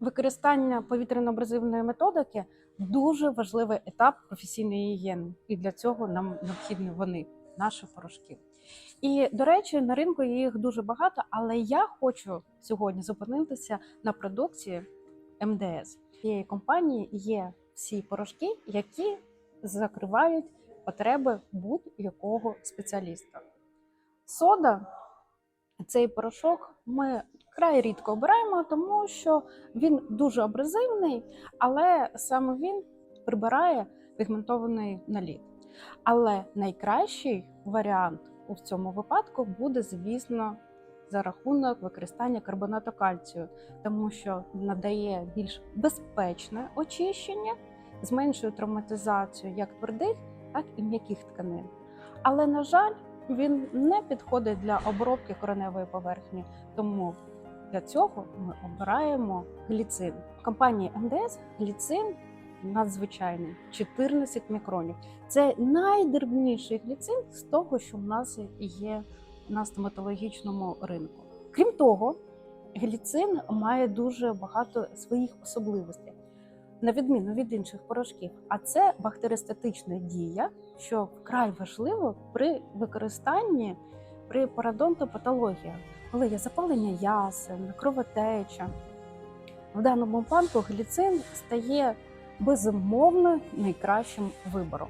Використання повітряно-абразивної методики дуже важливий етап професійної гігієни, і для цього нам необхідні вони, наші порошки. І до речі, на ринку їх дуже багато, але я хочу сьогодні зупинитися на продукції МДС. Цієї компанії є всі порошки, які закривають потреби будь-якого спеціаліста. Сода, цей порошок ми край рідко обираємо, тому що він дуже абразивний, але саме він прибирає пігментований наліт. Але найкращий варіант у цьому випадку буде, звісно, за рахунок використання карбонату кальцію, тому що надає більш безпечне очищення, зменшує травматизацію як твердих, так і м'яких тканин. Але, на жаль, він не підходить для обробки кореневої поверхні, тому для цього ми обираємо гліцин. В компанії МДС гліцин надзвичайний 14 мікронів. Це найдрібніший гліцин з того, що в нас є на стоматологічному ринку. Крім того, гліцин має дуже багато своїх особливостей, на відміну від інших порошків. А це бактеристатична дія, що вкрай важливо при використанні при парадонтопатологіях, коли є запалення ясен, кровотеча. В даному випадку гліцин стає безумовно найкращим вибором.